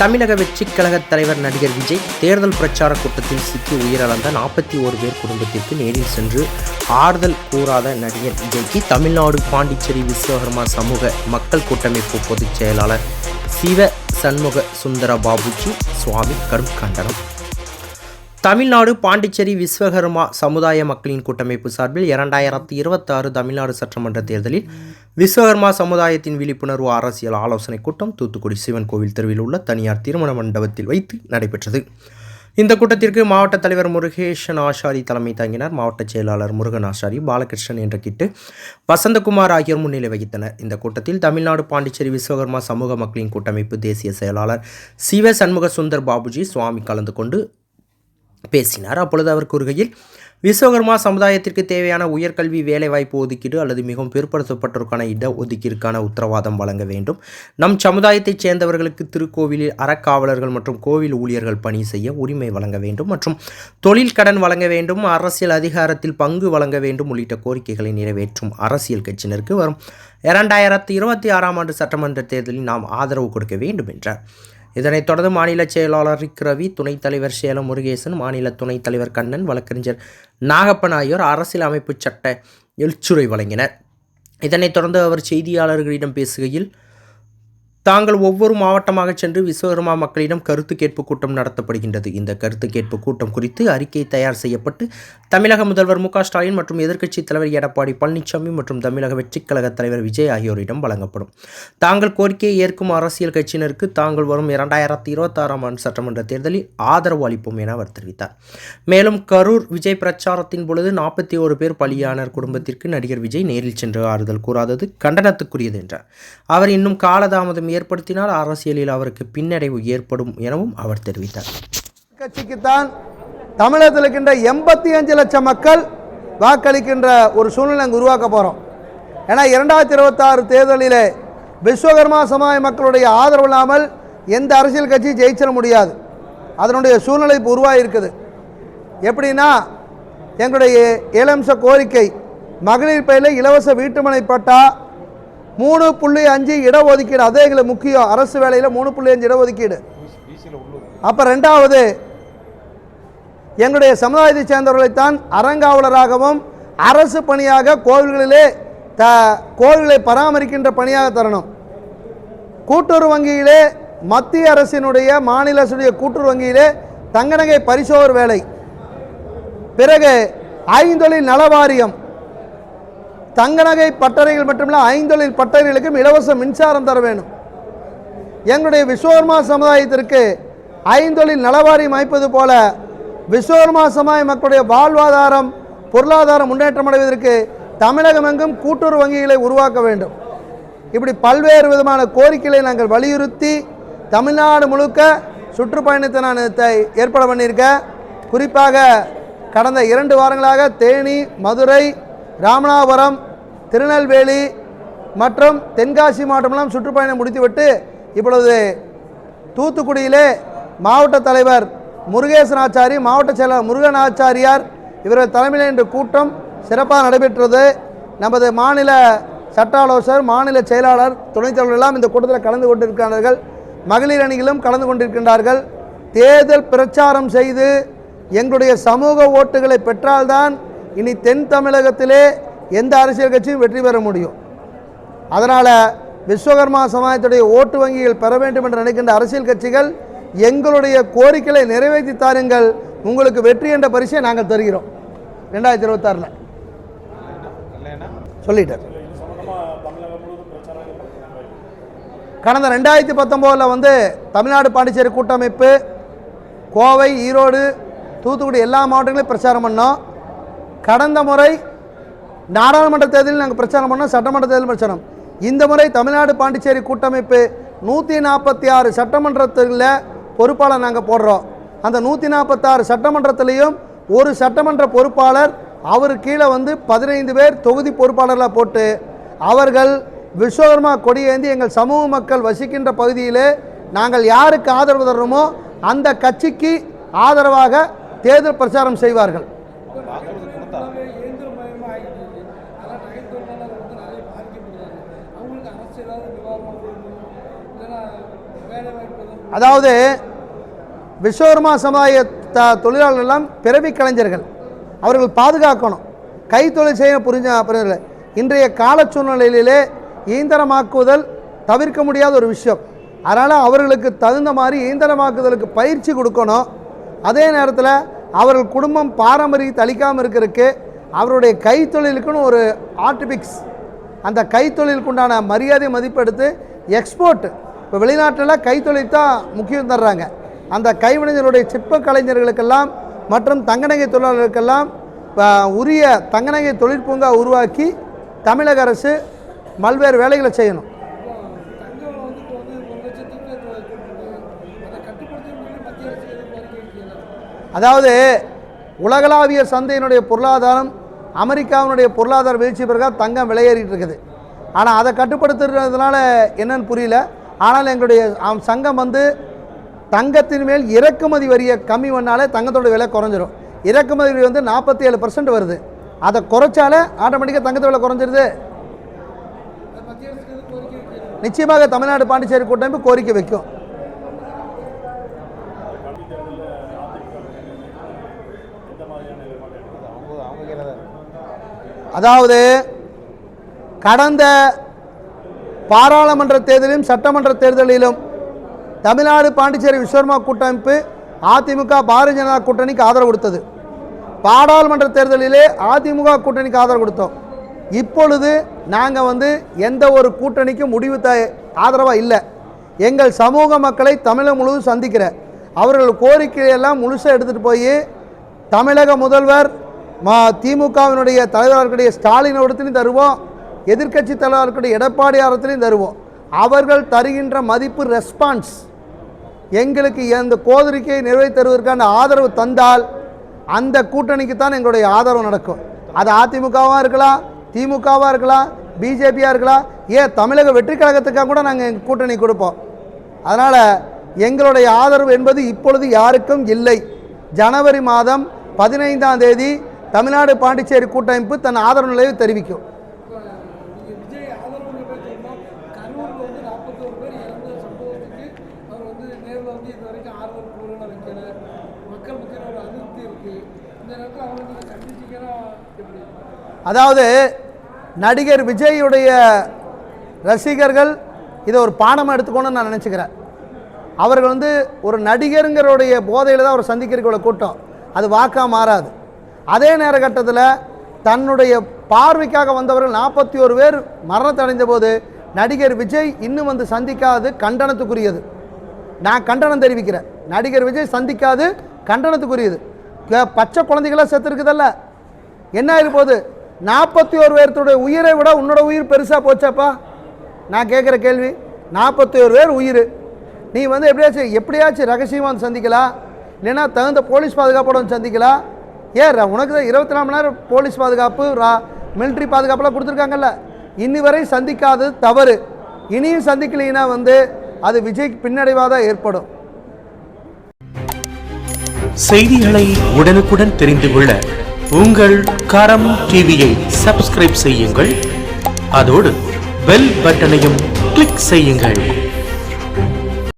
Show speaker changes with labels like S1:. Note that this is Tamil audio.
S1: தமிழக வெற்றிக் கழக தலைவர் நடிகர் விஜய் தேர்தல் பிரச்சார கூட்டத்தில் சிக்கி உயிரிழந்த நாற்பத்தி ஒரு பேர் குடும்பத்திற்கு நேரில் சென்று ஆறுதல் கூறாத நடிகர் விஜய்க்கு தமிழ்நாடு பாண்டிச்சேரி விஸ்வகர்மா சமூக மக்கள் கூட்டமைப்பு பொதுச் செயலாளர் சிவ சண்முக சுந்தர பாபுஜி சுவாமி கடும் கண்டனம். தமிழ்நாடு பாண்டிச்சேரி விஸ்வகர்மா சமுதாய மக்களின் கூட்டமைப்பு சார்பில் இரண்டாயிரத்தி இருபத்தாறு தமிழ்நாடு சட்டமன்ற தேர்தலில் விஸ்வகர்மா சமுதாயத்தின் விழிப்புணர்வு அரசியல் ஆலோசனைக் கூட்டம் தூத்துக்குடி சிவன் கோவில் தெருவில் உள்ள தனியார் திருமண மண்டபத்தில் வைத்து நடைபெற்றது. இந்த கூட்டத்திற்கு மாவட்ட தலைவர் முருகேஷன் ஆஷாரி தலைமை தாங்கினார். மாவட்ட செயலாளர் முருகன் ஆஷாரி பாலகிருஷ்ணன் என்ற கிட்டு வசந்தகுமார் ஆகியோர் முன்னிலை வகித்தனர். இந்த கூட்டத்தில் தமிழ்நாடு பாண்டிச்சேரி விஸ்வகர்மா சமூக மக்களின் கூட்டமைப்பு தேசிய செயலாளர் சிவ சண்முக சுந்தர் பாபுஜி சுவாமி கலந்து கொண்டு பேசினார். அப்பொழுது அவர் கூறுகையில் விஸ்வகர்மா சமுதாயத்திற்கு தேவையான உயர்கல்வி வேலைவாய்ப்பு ஒதுக்கீடு அல்லது மிகவும் பிற்படுத்தப்பட்டோருக்கான இட ஒதுக்கீடுக்கான உத்தரவாதம் வழங்க வேண்டும். நம் சமுதாயத்தைச் சேர்ந்தவர்களுக்கு திருக்கோவிலில் அறக்காவலர்கள் மற்றும் கோவில் ஊழியர்கள் பணி செய்ய உரிமை வழங்க வேண்டும் மற்றும் தொழில் கடன் வழங்க வேண்டும் அரசியல் அதிகாரத்தில் பங்கு வழங்க வேண்டும் உள்ளிட்ட கோரிக்கைகளை நிறைவேற்றும் அரசியல் கட்சியினருக்கு வரும் இரண்டாயிரத்தி இருபத்தி ஆறாம் ஆண்டு சட்டமன்ற தேர்தலில் நாம் ஆதரவு கொடுக்க வேண்டும் என்றார். இதனைத் தொடர்ந்து மாநில செயலாளர் ரிக் ரவி துணைத் தலைவர் சேலம் முருகேசன் மாநில துணைத் தலைவர் கண்ணன் வழக்கறிஞர் நாகப்பன் ஆகியோர் அரசியல் அமைப்பு சட்ட எழுச்சுரை வழங்கினர். இதனைத் தொடர்ந்து அவர் செய்தியாளர்களிடம் பேசுகையில் தாங்கள் ஒவ்வொரு மாவட்டமாக சென்று விஸ்வகர்மா மக்களிடம் கருத்து கேட்பு கூட்டம் நடத்தப்படுகின்றது. இந்த கருத்து கேட்பு கூட்டம் குறித்து அறிக்கை தயார் செய்யப்பட்டு தமிழக முதல்வர் மு ஸ்டாலின் மற்றும் எதிர்க்கட்சித் தலைவர் எடப்பாடி பழனிசாமி மற்றும் தமிழக வெற்றிக் கழக தலைவர் விஜய் ஆகியோரிடம் வழங்கப்படும். தாங்கள் கோரிக்கையை ஏற்கும் அரசியல் கட்சியினருக்கு தாங்கள் வரும் இரண்டாயிரத்தி இருபத்தாறாம் ஆண்டு சட்டமன்ற தேர்தலில் ஆதரவு அளிப்போம் என அவர் தெரிவித்தார். மேலும் கரூர் விஜய் பிரச்சாரத்தின் பொழுது நாற்பத்தி ஒரு பேர் பலியானர் குடும்பத்திற்கு நடிகர் விஜய் நேரில் சென்று ஆறுதல் கூறாதது கண்டனத்துக்குரியது என்றார். அவர் இன்னும் காலதாமதம் ஏற்படுத்தினால் அரசியலில் அவருக்கு பின்னடைவு ஏற்படும் எனவும் அவர் தெரிவித்தார்.
S2: கட்சிக்குத்தான் தமிழகத்தில் இருக்கின்ற எண்பத்தி அஞ்சு லட்சம் மக்கள் வாக்களிக்கின்ற ஒரு சூழ்நிலை அங்கே உருவாக்க போகிறோம் ஏன்னா இரண்டாயிரத்தி இருபத்தாறு தேர்தலிலே விஸ்வகர்மா சமுதாய மக்களுடைய ஆதரவு இல்லாமல் எந்த அரசியல் கட்சியும் ஜெயிச்சிட முடியாது. அதனுடைய சூழ்நிலை இப்போ உருவாகிருக்குது எப்படின்னா எங்களுடைய ஏழம்ச கோரிக்கை மகளிர் பெயரில் இலவச வீட்டுமனை பட்டா மூணு புள்ளி அஞ்சு இடஒதுக்கீடு. அதே எங்களுக்கு முக்கியம் அரசு வேலையில் மூணு புள்ளி அஞ்சு இடஒதுக்கீடு. அப்போ ரெண்டாவது எங்களுடைய சமுதாயத்தைச் சேர்ந்தவர்களைத்தான் அறங்காவலராகவும் அரசு பணியாக கோவில்களிலே த கோவில்களை பராமரிக்கின்ற பணியாக தரணும். கூட்டுறவு வங்கியிலே மத்திய அரசினுடைய மாநில அரசுடைய கூட்டுறவு வங்கியிலே தங்கநகை பரிசோதர் வேலை. பிறகு ஐந்தொழில் நல வாரியம் தங்கநகை பட்டறைகள் மட்டுமில்ல ஐந்தொழில் பட்டறைகளுக்கும் இலவச மின்சாரம் தர வேண்டும். எங்களுடைய விஸ்வகர்மா சமுதாயத்திற்கு ஐந்தொழில் நலவாரியம் அமைப்பது போல விஸ்வகர்மா சமுதாய மக்களுடைய வாழ்வாதாரம் பொருளாதார முன்னேற்றம் அடைவதற்கு தமிழகம் எங்கும் கூட்டுறவு வங்கிகளை உருவாக்க வேண்டும். இப்படி பல்வேறு விதமான கோரிக்கைகளை நாங்கள் வலியுறுத்தி தமிழ்நாடு முழுக்க சுற்றுப்பயணத்தை நான் த- ஏற்பாடு பண்ணியிருக்கேன். குறிப்பாக கடந்த இரண்டு வாரங்களாக தேனி மதுரை ராமநாதபுரம் திருநெல்வேலி மற்றும் தென்காசி மாவட்டமெல்லாம் சுற்றுப்பயணம் முடித்துவிட்டு இப்பொழுது தூத்துக்குடியிலே மாவட்ட தலைவர் முருகேசன் ஆச்சாரி மாவட்ட செயலாளர் முருகன் ஆச்சாரியார் இவர்கள் தலைமையில் இன்று கூட்டம் சிறப்பாக நடைபெற்றது. நமது மாநில சட்ட ஆலோசகர் மாநில செயலாளர் துணைத் தலைவர் எல்லாம் இந்த கூட்டத்தில் கலந்து கொண்டிருக்கிறார்கள். மகளிர் அணிகளும் கலந்து கொண்டிருக்கின்றார்கள். தேர்தல் பிரச்சாரம் செய்து எங்களுடைய சமூக ஓட்டுகளை பெற்றால்தான் இனி தென் தமிழகத்திலே எந்த அரசியல் கட்சியும் வெற்றி பெற முடியும். அதனால் விஸ்வகர்மா சமுதாயத்துடைய ஓட்டு வங்கிகள் பெற வேண்டும் என்று நினைக்கின்ற அரசியல் கட்சிகள் எங்களுடைய கோரிக்கைகளை நிறைவேற்றி தாருங்கள். உங்களுக்கு வெற்றி என்ற பரிசை நாங்கள் தருகிறோம். ரெண்டாயிரத்தி இருபத்தாறில். சொல்லிட்டார். கடந்த ரெண்டாயிரத்தி பத்தொம்போதில் வந்து தமிழ்நாடு பாண்டிச்சேரி கூட்டமைப்பு கோவை ஈரோடு தூத்துக்குடி எல்லா மாவட்டங்களையும் பிரச்சாரம் பண்ணோம். கடந்த முறை நாடாளுமன்ற தேர்தலில் நாங்கள் பிரச்சாரம் பண்ணோம் சட்டமன்ற தேர்தல் பிரச்சாரம். இந்த முறை தமிழ்நாடு பாண்டிச்சேரி கூட்டமைப்பு நூற்றி நாற்பத்தி ஆறு சட்டமன்றத்தில் பொறுப்பாளர் நாங்கள் போடுறோம். அந்த நூற்றி நாற்பத்தாறு சட்டமன்றத்திலையும் ஒரு சட்டமன்ற பொறுப்பாளர் அவர் கீழே வந்து பதினைந்து பேர் தொகுதி பொறுப்பாளர்களாக போட்டு அவர்கள் விஸ்வகர்மா கொடியேந்தி எங்கள் சமூக மக்கள் வசிக்கின்ற பகுதியிலே நாங்கள் யாருக்கு ஆதரவு தர்றோமோ அந்த கட்சிக்கு ஆதரவாக தேர்தல் பிரச்சாரம் செய்வார்கள்.
S3: எல்லாமே இயந்திரமயமாக ஆகிட்டு அதனால் நகைத்தொழிலாளர் வந்து நிறைய பாதிக்கப்படுறாங்க அவங்களுக்கு அரசு ஏதாவது நிவாரணம் கொடுக்கணும் இல்லைன்னா வேலை வாய்ப்பு
S2: அதாவது விஸ்வகர்மா சமுதாய த தொழிலாளர்கள் எல்லாம் பிறவி கலைஞர்கள். அவர்கள் பாதுகாக்கணும். கைத்தொழில் செய்ய புரிஞ்ச புரியல இன்றைய கால சூழ்நிலையிலே இயந்திரமாக்குதல் தவிர்க்க முடியாத ஒரு விஷயம். அதனால் அவர்களுக்கு தகுந்த மாதிரி இயந்திரமாக்குதலுக்கு பயிற்சி கொடுக்கணும். அதே நேரத்தில் அவர்கள் குடும்பம் பாரம்பரியத்தை அழிக்காமல் இருக்கிறதுக்கு அவருடைய கைத்தொழிலுக்குன்னு ஒரு ஆர்டிபிக்ஸ் அந்த கைத்தொழிலுக்கு உண்டான மரியாதை மதிப்பெடுத்து எக்ஸ்போர்ட் இப்போ வெளிநாட்டில் கைத்தொழில் தான் முக்கியம் தர்றாங்க. அந்த கைவினைஞருடைய சிற்ப கலைஞர்களுக்கெல்லாம் மற்றும் தங்கநகை தொழிலாளர்களுக்கெல்லாம் உரிய தங்கநகை தொழிற்பூங்கா உருவாக்கி தமிழக அரசு பல்வேறு வேலைகளை செய்யணும். அதாவது உலகளாவிய சந்தையினுடைய பொருளாதாரம் அமெரிக்காவினுடைய பொருளாதார வீழ்ச்சி பிறகு தங்கம் விலையேறிட்டு இருக்குது. ஆனால் அதை கட்டுப்படுத்துறதுனால என்னன்னு புரியல. ஆனால் எங்களுடைய சங்கம் வந்து தங்கத்தின் மேல் இறக்குமதி வரியை கம்மி பண்ணாலே தங்கத்தோட விலை குறைஞ்சிரும். இறக்குமதி வரி வந்து நாற்பத்தி ஏழு வருது. அதை குறைச்சாலே ஆட்டோமேட்டிக்காக தங்கத்தோட விலை குறைஞ்சிருது. நிச்சயமாக தமிழ்நாடு பாண்டிச்சேரி கூட்டமைப்பு கோரிக்கை வைக்கும். அதாவது கடந்த பாராளுமன்ற தேர்தலிலும் சட்டமன்ற தேர்தலிலும் தமிழ்நாடு பாண்டிச்சேரி விஸ்வர்மா கூட்டமைப்பு அதிமுக பாரதிய ஜனதா கூட்டணிக்கு ஆதரவு கொடுத்தது. பாராளுமன்ற தேர்தலிலே அதிமுக கூட்டணிக்கு ஆதரவு கொடுத்தோம். இப்பொழுது நாங்கள் வந்து எந்த ஒரு கூட்டணிக்கும் முடிவு த ஆதரவாக இல்லை. எங்கள் சமூக மக்களை தமிழகம் முழுவதும் சந்திக்கிற அவர்கள் கோரிக்கையெல்லாம் முழுசாக எடுத்துகிட்டு போய் தமிழக முதல்வர் மா திமுகவினுடைய தலைவர்களுடைய ஸ்டாலின் இடத்துலையும் தருவோம். எதிர்க்கட்சி தலைவர்களுடைய எடப்பாடி இடத்துலையும் தருவோம். அவர்கள் தருகின்ற மதிப்பு ரெஸ்பான்ஸ் எங்களுக்கு எந்த கோரிக்கையை நிறைவேற்றுவதற்கான ஆதரவு தந்தால் அந்த கூட்டணிக்கு தான் எங்களுடைய ஆதரவு நடக்கும். அது அதிமுகவாக இருக்கலாம் திமுகவாக இருக்கலாம் பிஜேபியாக இருக்கலாம் ஏன் தமிழக வெற்றி கழகத்துக்காக கூட நாங்கள் எங்கள் கூட்டணி கொடுப்போம். அதனால் எங்களுடைய ஆதரவு என்பது இப்பொழுது யாருக்கும் இல்லை. ஜனவரி மாதம் பதினைந்தாம் தேதி தமிழ்நாடு பாண்டிச்சேரி கூட்டமைப்பு தன் ஆதரவு நிலையை தெரிவிக்கும். அதாவது நடிகர் விஜயுடைய ரசிகர்கள் இதை ஒரு பாடமாக எடுத்துக்கணும்னு நான் நினச்சிக்கிறேன். அவர்கள் வந்து ஒரு நடிகருங்கிறோடைய போதையில் தான் அவர் சந்திக்கிறக்குள்ள கூட்டம். அது வாக்காக மாறாது. அதே நேரகட்டத்தில் தன்னுடைய பார்வைக்காக வந்தவர்கள் நாற்பத்தி ஒரு பேர் மரணத்தை அடைந்த போது நடிகர் விஜய் இன்னும் வந்து சந்திக்காது கண்டனத்துக்குரியது. நான் கண்டனம் தெரிவிக்கிறேன். நடிகர் விஜய் சந்திக்காது கண்டனத்துக்குரியது. பச்சை குழந்தைகளாக செத்துருக்குதல்ல. என்ன ஆயிரு நாற்பத்தி ஒரு பேர்த்துடைய உயிரை விட உன்னோட உயிர் பெருசாக போச்சாப்பா? நான் கேட்குற கேள்வி. நாற்பத்தி ஒரு பேர் உயிர். நீ வந்து எப்படியாச்சும் எப்படியாச்சும் ரகசியமாக வந்து சந்திக்கலாம். இல்லைன்னா தகுந்த போலீஸ் பாதுகாப்போட வந்து சந்திக்கலாம். ஏன் உனக்கு தான் இருபத்தி நாலு மணி நேரம் போலீஸ் பாதுகாப்பு ரா மிலிட்ரி பாதுகாப்பெல்லாம் கொடுத்துருக்காங்கல்ல. இன்னி வரை சந்திக்காதது தவறு. இனியும் சந்திக்கலைன்னா வந்து அது விஜய்க்கு பின்னடைவாக தான் ஏற்படும்.
S4: செய்திகளை உடனுக்குடன் தெரிந்து கொள்ள உங்கள் கரம் டிவியை சப்ஸ்கிரைப் செய்யுங்கள். அதோடு பெல் பட்டனையும் கிளிக் செய்யுங்கள்.